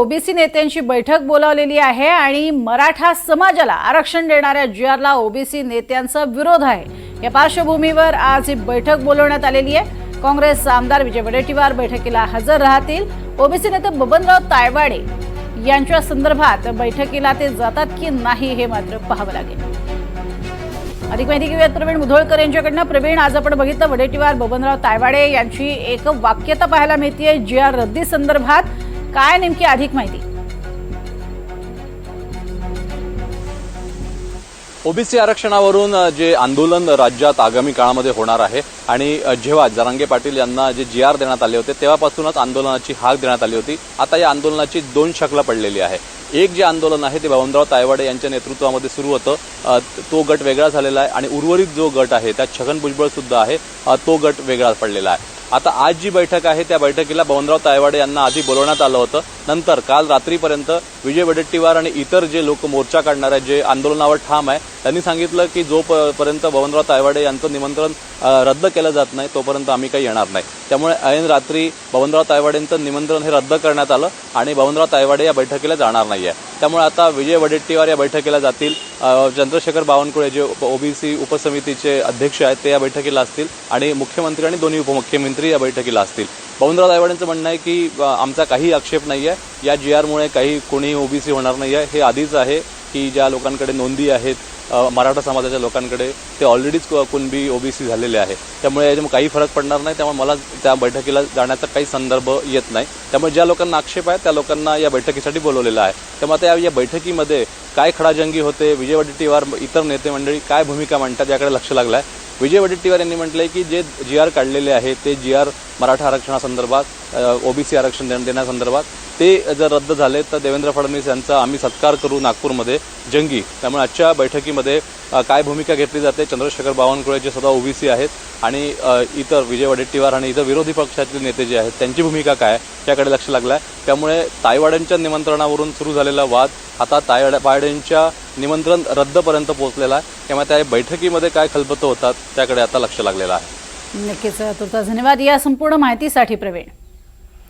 OBC नेत्यांची बैठक बोलावलेली आहे आणि मराठा समाजाला आरक्षण देणाऱ्या जी आरला ओबीसी नेत्यांचा विरोध आहे. या पार्श्वभूमीवर आज ही बैठक बोलवण्यात आलेली आहे. काँग्रेस आमदार विजय वडेट्टीवार बैठकीला हजर राहतील. ओबीसी नेते बबनराव तायवाडे यांच्या संदर्भात बैठकीला ते जातात की नाही हे मात्र पाहावं लागेल. अधिक माहिती घेऊयात प्रवीण मुधोळकर यांच्याकडनं. प्रवीण आज आपण बघितलं वडेट्टीवार बबनराव तायवाडे यांची एक वाक्यता पाहायला मिळते जी आर रद्दी संदर्भात काय नेमकी अधिक माहिती? ओबीसी आरक्षणावरून जे आंदोलन राज्यात आगामी काळामध्ये होणार आहे आणि जेव्हा जरांगे पाटील यांना जे जी आर देण्यात आले होते तेव्हापासूनच आंदोलनाची हाक देण्यात आली होती. आता या आंदोलनाची दोन शकलं पडलेली आहे. एक जे आंदोलन आहे ते बबनराव तायवाडे यांच्या नेतृत्वामध्ये सुरू होतं. तो गट वेगळा झालेला आहे आणि उर्वरित जो गट आहे त्यात छगन भुजबळ सुद्धा आहे. तो गट वेगळा पडलेला आहे. आता आज जी बैठक आहे त्या बैठकीला बबनराव तायवाडे यांना आधी बोलवण्यात आलं होतं. नंतर काल रात्रीपर्यंत विजय वडेट्टीवार आणि इतर जे लोक मोर्चा काढणार जे आंदोलनावर ठाम आहे त्यांनी सांगितलं की जोपर्यंत बवनराव तायवाडे यांचं निमंत्रण रद्द केलं जात नाही तोपर्यंत आम्ही काही येणार नाही. त्यामुळे ऐन रात्री बबनराव तायवाडेंचं निमंत्रण हे रद्द करण्यात आलं आणि बबनराव तायवाडे या बैठकीला जाणार नाही आहे त्यामुळे आता विजय वडेट्टीवार या बैठकीला जातील. चंद्रशेखर बावनकुळे जे ओबीसी उपसमितीचे अध्यक्ष आहेत ते या बैठकीला असतील आणि मुख्यमंत्री आणि दोन्ही उपमुख्यमंत्री या बैठकीला असतील. बबनराव दायवाड्यांचं म्हणणं आहे की आमचा काही आक्षेप नाही आहे या जी आरमुळे काही कोणी ओबीसी होणार नाही आहे हे आधीच आहे की ज्या लोकांकडे नोंदी आहेत मराठा समाजाच्या लोकांकडे ते ऑलरेडीच कु- कुणबी ओबीसी झालेले आहे. त्यामुळे याच्यामुळे काही फरक पडणार नाही. त्यामुळे मला त्या बैठकीला जाण्याचा काही संदर्भ येत नाही. त्यामुळे ज्या लोकांना आक्षेप आहे त्या लोकांना या बैठकीसाठी बोलवलेलं आहे. त्यामुळे आता या- या बैठकीमध्ये काय खडाजंगी होते विजय वडेट्टीवार इतर नेते मंडळी काय भूमिका मांडतात याकडे लक्ष लागलं आहे विजय वडेट्टीवार यांनी म्हटलंय की जे जी आर काढलेले आहे ते जी आर मराठा आरक्षणासंदर्भात ओबीसी आरक्षण देण्या- देण्यासंदर्भात. ते जर रद्द झाले तर देवेंद्र फडणवीस यांचा आम्ही सत्कार करू नागपूरमध्ये जंगी. त्यामुळे आजच्या बैठकीमध्ये काय भूमिका घेतली जाते चंद्रशेखर बावनकुळे जे स्वतः ओबीसी आहेत आणि इतर विजय वडेट्टीवार आणि इतर विरोधी पक्षातील नेते जे आहेत त्यांची भूमिका काय याकडे लक्ष लागलं आहे त्यामुळे तायवाड्यांच्या निमंत्रणावरून सुरू झालेला वाद आता तायवाड्यांच्या निमंत्रण रद्दपर्यंत पोहोचलेला आहे. त्यामुळे त्या बैठकीमध्ये काय खलबत्त होतात त्याकडे आता लक्ष लागलेलं आहे. नक्कीच तुर्तास धन्यवाद. या संपूर्ण माहितीसाठी प्रवीण.